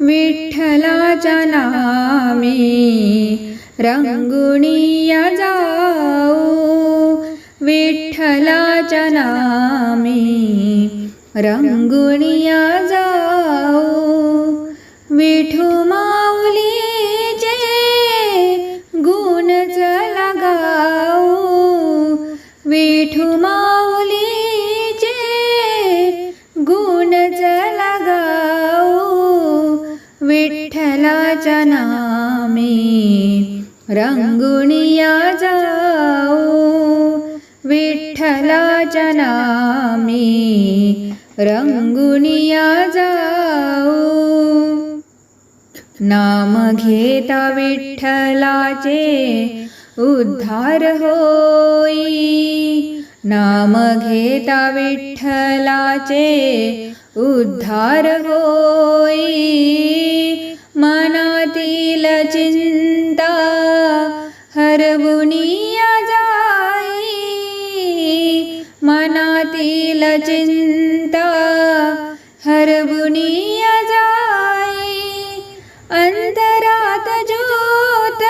विठ्ठलाच्या नामी रंगुणिया जाऊ विठ्ठलाच्या नामी रंगुणिया जाऊ विठू विठ्ठलाच्या नामे रंगुणिया जाऊ विठ्ठलाच्या नामे रंगुणिया जाऊ नाम घेता विठ्ठलाचे उद्धार होई। नाम घेता विठ्ठलाचे उद्धार होई। मन मनातील चिंता हरवुनिया जाई अंतरात ज्योत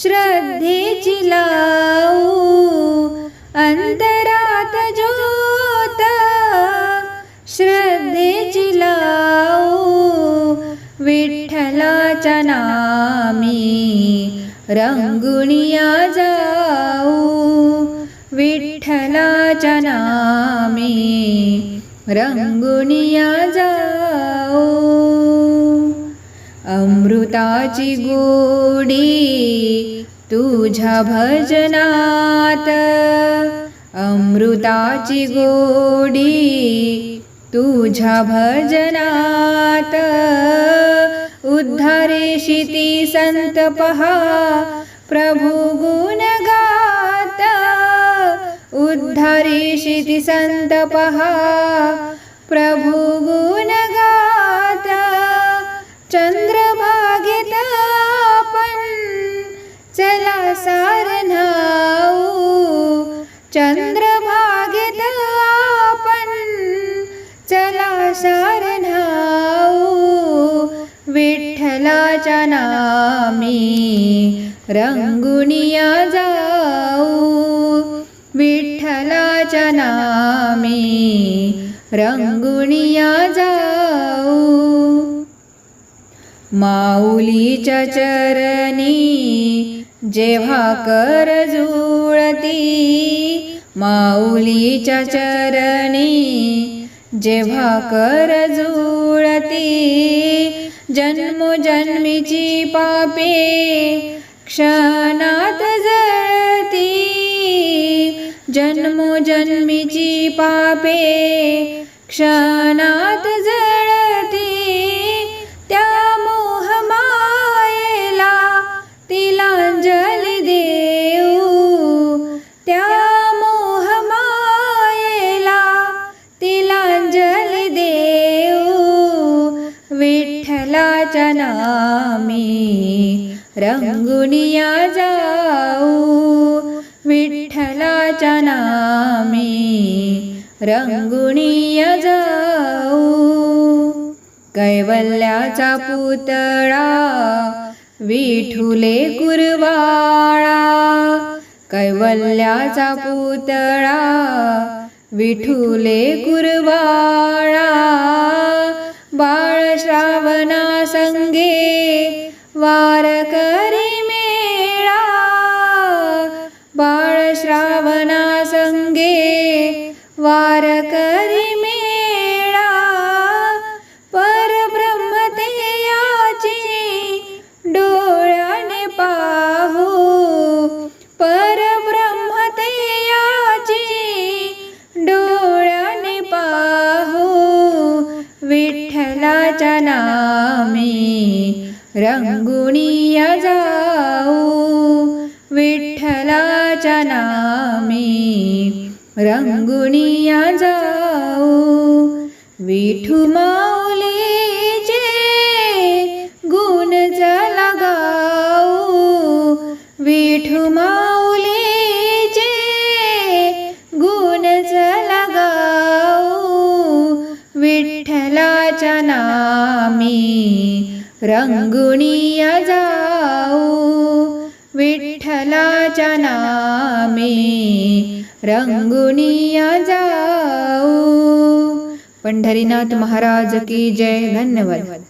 श्रद्धेची लाऊ अंतरात ज्योत श्रद्धेची लाऊ विठ्ठलाच्या नामी रंगुणिया जाऊ. विठ्ठलाच्या नामी रंगुनिया जाओ। अमृताची गोडी तुझ्या भजनात। अमृताची गोडी तुझ्या भजनात। उद्धारेशी ती संत पहा प्रभू गुण उद्धारेशी सन्तपः। संत पहा प्रभू गुण चला सारनाऊ चन्द्रभागितापन् चला सारनाऊ विठ्ठलाच्या नामी रंगुनिया जाऊ. माऊलीच्या चरणी जेव्हा कर जुळती माऊलीच्या चरणी जेव्हा कर जुळती जन्मोजन्मीची पापे क्षणात जळती जन्मोजन्मीची पापे क्षणात जळती त्या मोहमायेला तिलांजली देऊ. त्या मोहमायेला तिलांजली देऊ. विठ्ठलाच्या नामी रंगुनिया जाऊ. विठ्ठलाच्या नामी रंगुनिया जाऊ कैवल्याचा पुतळा विठुले कुरवाळा कैवल्याचा पुतळा विठुले कुरवाळा बाळ श्रावणा संगे वारकरी मेळा श्रावणा संगे वारकरी मेळा परब्रह्म ते याची डोळ्याने पाहू. परब्रह्म ते याची डोळ्याने पाहू. विठ्ठलाच्या नामी रंगुणी नामी रंगुनिया जाऊ विठू माऊलीचे गुण चला गाऊ विठू माऊलीचे गुण चला गाऊ विठ्ठलाच्या नामी रंगुनिया जाऊ विठ्ठलाच्या नामी रंगुनिया जाऊ पंढरीनाथ महाराज की जय. धन्यवाद.